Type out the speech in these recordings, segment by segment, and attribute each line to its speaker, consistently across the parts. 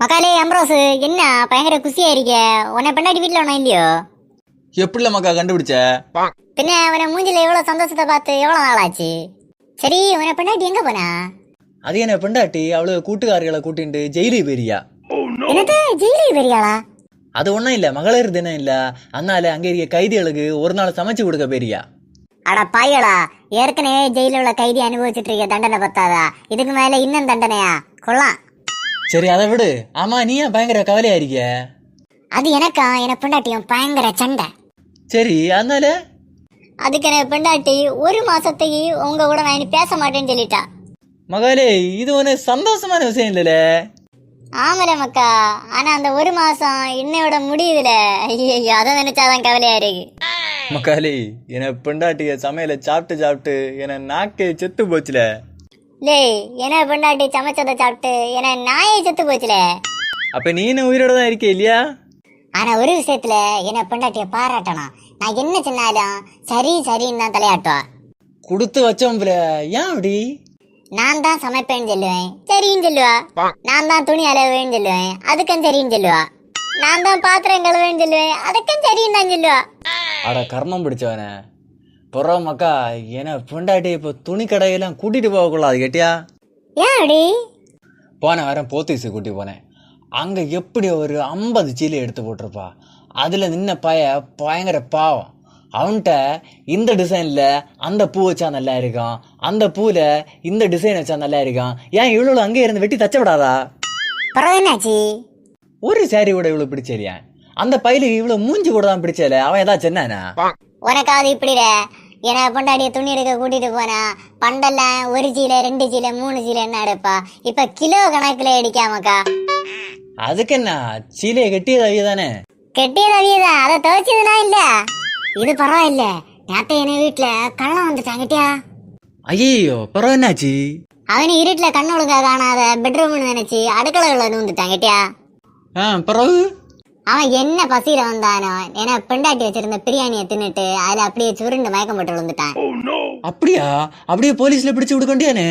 Speaker 1: மக்காலே அம்ரோஸ் என்ன? பயங்கர குசியா இருக்க. உன்னை பெண்டாட்டி வீட்டுல ஒன்றும் இல்லையோ?
Speaker 2: எப்படில மக்கா கண்டுபிடிச்ச?
Speaker 1: பின்ன உன மூஞ்சில எவ்வளவு சந்தோஷத்தை பார்த்து எவ்வளவு நாள் ஆச்சு சரி உன பெண்டாட்டி எங்க போனா?
Speaker 2: அது என்ன பெண்டாட்டி அவளு கூட்டுக்காரிகளை கூட்டிட்டு ஜெயிலுக்கு போயிருக்கியா
Speaker 1: என்னது? ஜெயிலுக்கு பெரியாளா
Speaker 2: அது ஒன்றும் இல்லை மகளிர் தினம் இல்லை. அதனால அங்கே இருக்க கைதிகளுக்கு ஒரு நாள் சமைச்சு கொடுக்க போயிருக்கியா
Speaker 1: அட பாயலா ஏற்கனவே ஜெயில உள்ள கைதி அனுபவிச்சுட்டு இருக்க தண்டனை பத்தாதா? இதுக்கு மேல இன்னும் தண்டனையா? கொள்ளலாம்
Speaker 2: சரி அதை விடு. ஆமா நீ ஏன் பயங்கர கவலையா இருக்கிய?
Speaker 1: அது எனக்கா? என பெண்டாட்டியும் பயங்கர சண்டை.
Speaker 2: சரி அதனால?
Speaker 1: அதுக்கு என பெண்டாட்டி ஒரு மாசத்துக்கு உங்க கூட நான் இனி பேச மாட்டேன்னு சொல்லிட்டா.
Speaker 2: மகளே இது ஒன்று சந்தோஷமான விஷயம் இல்லைல்ல
Speaker 1: ஆமல மக்கா. ஆனா அந்த ஒரு மாசம் இன்னையோட முடியுதுல ஐயோ அதை நினைச்சாதான் கவலையா இருக்கு.
Speaker 2: மக்காளி என பெண்டாட்டிய சமையலை சாப்பிட்டு சாப்பிட்டு என நாக்கே செத்து போச்சுல.
Speaker 1: லேய் என்ன பெண்டாட்டி சமைச்சதை சாப்பிட்டு என்ன நாயை செத்து போச்சுல?
Speaker 2: அப்ப நீனும் உயிரோட தான் இருக்க இல்லையா?
Speaker 1: ஆனா ஒரு விஷயத்துல என்ன பெண்டாட்டிய பாராட்டணும். நான் என்ன சொன்னாலும் சரி சரின்னு தான் தலையாட்டுவா.
Speaker 2: கொடுத்து வச்சோம்ல ஏன் அப்படி?
Speaker 1: நான் தான் சமைப்பேன்னு சொல்லுவேன். சரின்னு சொல்லுவா. நான் தான் துணி அலவேன்னு சொல்லுவேன். அதுக்கும் சரின்னு சொல்லுவா. நான் தான் பாத்திரம் கழுவேன்னு சொல்லுவேன். அதுக்கும் சரின்னு தான் சொல்லுவா.
Speaker 2: அட கர்மம் பிடிச்சவன. புறம் மக்கா என பொண்டாட்டி இப்போ துணி கடையெல்லாம் கூட்டிட்டு போகக்கூடாது கேட்டியா?
Speaker 1: அப்படி
Speaker 2: போன வாரம் போத்தீஸு கூட்டி போனேன். அங்கே எப்படி ஒரு ஐம்பது சீலை எடுத்து போட்டிருப்பா. அதில் நின்ன பைய பயங்கர பாவம். அவன்கிட்ட இந்த டிசைனில் அந்த பூ வச்சா நல்லா இருக்கும். அந்த பூவில் இந்த டிசைன் வச்சா நல்லா இருக்கும். ஏன் இவ்வளோ அங்கே இருந்து வெட்டி தச்ச விடாதா?
Speaker 1: பரவாயில்ல என்னாச்சு?
Speaker 2: ஒரு சாரி கூட இவ்வளோ பிடிச்சலையா அந்த பையலுக்கு இவ்வளோ மூஞ்சி கூட தான் பிடிச்சல அவன் ஏதாச்சும் என்னன்னா
Speaker 1: உனக்காவது இப்படிட. என பொண்டாடிய துணி எடுக்க கூட்டிட்டு போனா பண்டெல்லாம் ஒரு சீலை ரெண்டு சீலை மூணு சீலை என்ன எடுப்பா? இப்ப கிலோ கணக்குல அடிக்காமக்கா
Speaker 2: அதுக்கு என்ன? சீலையை கட்டியது அவிய தானே
Speaker 1: கெட்டியது அவியதான் அதை துவைச்சதுனா இல்ல. இது பரவாயில்ல. நேத்த என வீட்டுல கள்ளம் வந்துட்டாங்கட்டியா
Speaker 2: ஐயோ பரவ என்னாச்சு?
Speaker 1: அவனு இருட்டுல கண்ணு ஒழுங்கா காணாத பெட்ரூம்னு நினைச்சு அடுக்கலைகளை வந்துட்டாங்கட்டியா
Speaker 2: ஆ பரவு.
Speaker 1: அவன் என்ன பசியில வந்தானோ என பெண்டாட்டி வச்சிருந்த பிரியாணியை தின்னுட்டு அதுல அப்படியே சுருண்டு மயக்கம் போட்டு விழுந்துட்டான்.
Speaker 2: அப்படியா? அப்படியே போலீஸ்ல பிடிச்சு விடுக்கண்டியானே?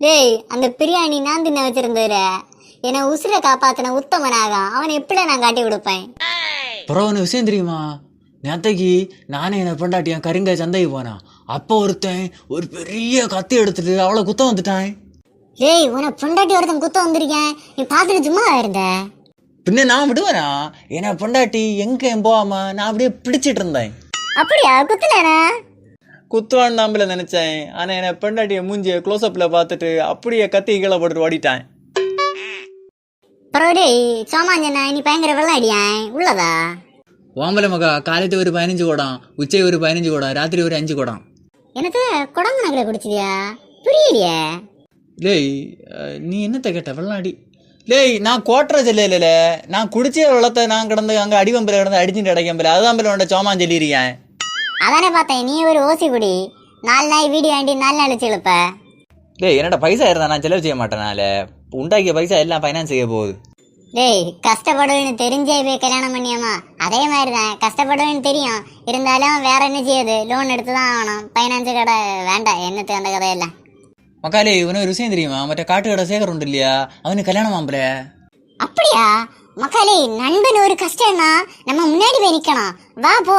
Speaker 1: டேய் அந்த பிரியாணி நான் தின்ன வச்சிருந்ததுல. என்னை உசுரை காப்பாத்தின உத்தமனாக அவனை எப்படி நான் காட்டி கொடுப்பேன்
Speaker 2: பரவான விஷயம் தெரியுமா? நேத்தைக்கு நானே என்ன பொண்டாட்டி என் கருங்க சந்தைக்கு போனான் அப்போ ஒருத்தன் ஒரு பெரிய கத்தி எடுத்துட்டு அவளை குத்த வந்துட்டான்.
Speaker 1: டேய் உன பொண்டாட்டி ஒருத்தன் குத்த வந்திருக்கேன். நீ பார்த்துட்டு சும்மா இருந்த?
Speaker 2: பின்ன நான் விடுவேனா? என்ன பொண்டாட்டி எங்க போகாம நான் அப்படியே பிடிச்சிட்டு இருந்தேன்.
Speaker 1: அப்படியா? குத்துலனா
Speaker 2: குத்துவான் நாம்பல நினைச்சேன். ஆனா என்ன பொண்டாட்டிய மூஞ்சிய க்ளோஸ்அப்ல பார்த்துட்டு அப்படியே கத்தி கீழே போட்டுட்டு ஓடிட்டான்.
Speaker 1: பரவாயில்ல டேய் சோமாஞ்சனா நீ பயங்கர வெள்ளாடியான் உள்ளதா?
Speaker 2: ஓம்பல மகா காலைத்து ஒரு பதினஞ்சு குடம் உச்சை ஒரு பதினஞ்சு குடம் ராத்திரி ஒரு அஞ்சு குடம்.
Speaker 1: எனக்கு குடம்பு நகரை குடிச்சிதியா புரியலையே.
Speaker 2: லேய் அஹ், நீ என்னத்த கேட்ட? வெள்ளாடி. லேய் நான் கோட்டுற சொல்லையில நான் குடிச்ச வெள்ளத்தை நான் கிடந்து அங்கே அடிவம்பில் கிடந்து அடிச்சுட்டு அடைக்கம்பில் அதுதான் பிள்ளை உன்ட சோமான் சொல்லியிருக்கேன்.
Speaker 1: அதானே பார்த்தேன். நீ ஒரு ஓசி குடி. நாலு நாய் வீடு வேண்டி நாலு நாள் வச்சு இழுப்ப
Speaker 2: டேய் என்னடா பைசா இருந்தா நான் செலவு செய்ய மாட்டேனால உண்டாக்கிய பைசா எல்லாம் ஃபைனான்ஸ் செய்ய போகுது.
Speaker 1: டேய் கஷ்டப்படுவேன்னு தெரிஞ்சே போய் கல்யாணம் பண்ணியாமா? அதே மாதிரி தான் கஷ்டப்படுவேன்னு தெரியும். இருந்தாலும் வேற என்ன செய்யுது லோன் எடுத்து தான் ஆகணும். ஃபைனான்ஸ் கடை வேண்டாம். என்னத்து அந்த கதையெல்லாம்?
Speaker 2: மக்காலே இவனு ஒரு விஷயம் தெரியுமா? மற்ற காட்டுக்கடை சேகர் உண்டு இல்லையா? அவனுக்கு கல்யாணம் ஆம்பல
Speaker 1: அப்படியா? மக்காலே நண்பன் ஒரு கஷ்டம்னா நம்ம முன்னாடி போய் நிக்கணும். வா போ